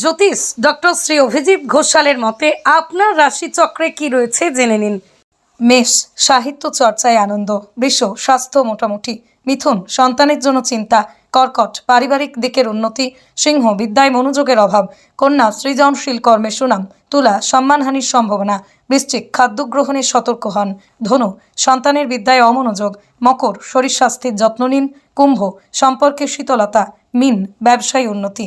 জ্যোতিষ doctor Shri Abhijit ঘোষালের মতে, আপনার রাশিচক্রে কি রয়েছে জেনে নিন। মেষ, সাহিত্য চর্চায় আনন্দ। বৃষ, স্বাস্থ্য মোটামুটি। মিথুন, সন্তানের জন্য চিন্তা। কর্কট, পারিবারিক দিকের উন্নতি। সিংহ, বিদ্যায় মনোযোগের অভাব। কন্যা, সৃজনশীল কর্মে সুনাম। তুলা, সম্মানহানির সম্ভাবনা। বৃশ্চিক খাদ্য গ্রহণে সতর্ক হন। ধনু, সন্তানের বিদ্যায় অমনোযোগ। মকর, শরীর স্বাস্থ্যের যত্ন নিন। কুম্ভ সম্পর্কে শীতলতা। মিন, ব্যবসায় উন্নতি।